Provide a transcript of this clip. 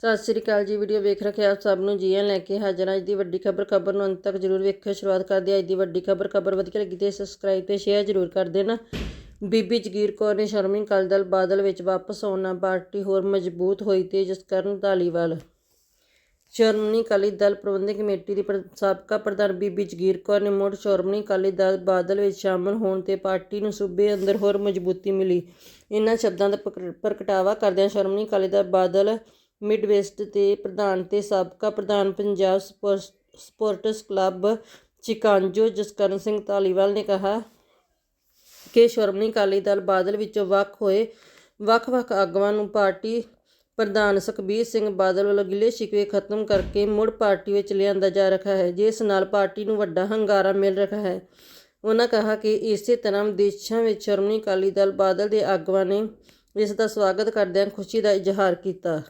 ਸਤਿ ਸ੍ਰੀ ਅਕਾਲ ਜੀ, ਵੀਡੀਓ ਵੇਖ ਰੱਖਿਆ ਆਪ ਸਭ ਨੂੰ ਜੀਆਂ ਲੈ ਕੇ ਹਾਜ਼ਰ ਅੱਜ ਦੀ ਵੱਡੀ ਖਬਰ ਖਬਰ ਨੂੰ ਅੰਤ ਤੱਕ ਜਰੂਰ ਵੇਖਿਓ। ਸ਼ੁਰੂਆਤ ਕਰਦੇ ਹਾਂ। ਅੱਜ ਦੀ ਵੱਡੀ ਖਬਰ ਖਬਰ ਵਧੀਆ ਲੱਗੀ ਤੇ ਸਬਸਕ੍ਰਾਈਬ ਤੇ ਸ਼ੇਅਰ ਜਰੂਰ ਕਰ ਦੇਣਾ। ਬੀਬੀ ਜਗੀਰ ਕੌਰ ਨੇ ਸ਼ਰਮੀ ਅਕਾਲੀ ਦਲ ਬਾਦਲ ਵਿੱਚ ਵਾਪਸ ਆਉਣਾ ਪਾਰਟੀ ਹੋਰ ਮਜ਼ਬੂਤ ਹੋਈ ਤੇ ਜਸਕਰਨ ਧਾਲੀਵਾਲ। ਸ਼੍ਰੋਮਣੀ ਅਕਾਲੀ ਦਲ ਪ੍ਰਬੰਧਕ ਕਮੇਟੀ ਦੀ ਪ੍ਰ- ਸਾਬਕਾ ਪ੍ਰਧਾਨ ਬੀਬੀ ਜਗੀਰ ਕੌਰ ਨੇ ਮੁੜ ਸ਼੍ਰੋਮਣੀ ਅਕਾਲੀ ਦਲ ਬਾਦਲ ਵਿੱਚ ਸ਼ਾਮਲ ਹੋਣ ਤੇ ਪਾਰਟੀ ਨੂੰ ਸੂਬੇ ਅੰਦਰ ਹੋਰ ਮਜ਼ਬੂਤੀ ਮਿਲੀ। ਇਹਨਾਂ ਸ਼ਬਦਾਂ ਦਾ ਪ੍ਰਕ- ਪ੍ਰਗਟਾਵਾ ਕਰਦਿਆਂ ਸ਼੍ਰੋਮਣੀ ਅਕਾਲੀ ਦਲ ਬਾਦਲ ਮਿਡਵੈਸਟ ਦੇ ਪ੍ਰਧਾਨ ਤੇ ਸਾਬਕਾ ਪ੍ਰਧਾਨ Punjab sports sports club Chicago Jaskaran Singh Dhaliwal ਨੇ ਕਿਹਾ ਕਿ ਸ਼੍ਰੋਮਣੀ ਅਕਾਲੀ ਦਲ ਬਾਦਲ ਵਿੱਚੋਂ ਵੱਖ ਹੋਏ ਵੱਖ-ਵੱਖ ਆਗੂਆਂ ਨੂੰ ਪਾਰਟੀ ਪ੍ਰਧਾਨ ਸੁਖਬੀਰ ਸਿੰਘ ਬਾਦਲ ਵੱਲੋਂ ਗਿਲੇ ਸ਼ਿਕਵੇ ਖਤਮ ਕਰਕੇ ਮੁੜ ਪਾਰਟੀ ਵਿੱਚ ਲਿਆਂਦਾ ਜਾ ਰਿਹਾ ਹੈ, ਜਿਸ ਨਾਲ ਪਾਰਟੀ ਨੂੰ ਵੱਡਾ ਹੰਗਾਰਾ ਮਿਲ ਰਿਹਾ ਹੈ। ਉਹਨਾਂ ਕਿਹਾ ਕਿ ਇਸੇ ਤਰ੍ਹਾਂ ਵਿਦੇਸ਼ਾਂ ਵਿੱਚ ਸ਼੍ਰੋਮਣੀ ਅਕਾਲੀ ਦਲ ਬਾਦਲ ਦੇ ਆਗੂਆਂ ਨੇ ਇਸ ਦਾ ਸਵਾਗਤ ਕਰਦਿਆਂ ਖੁਸ਼ੀ ਦਾ ਇਜ਼ਹਾਰ ਕੀਤਾ।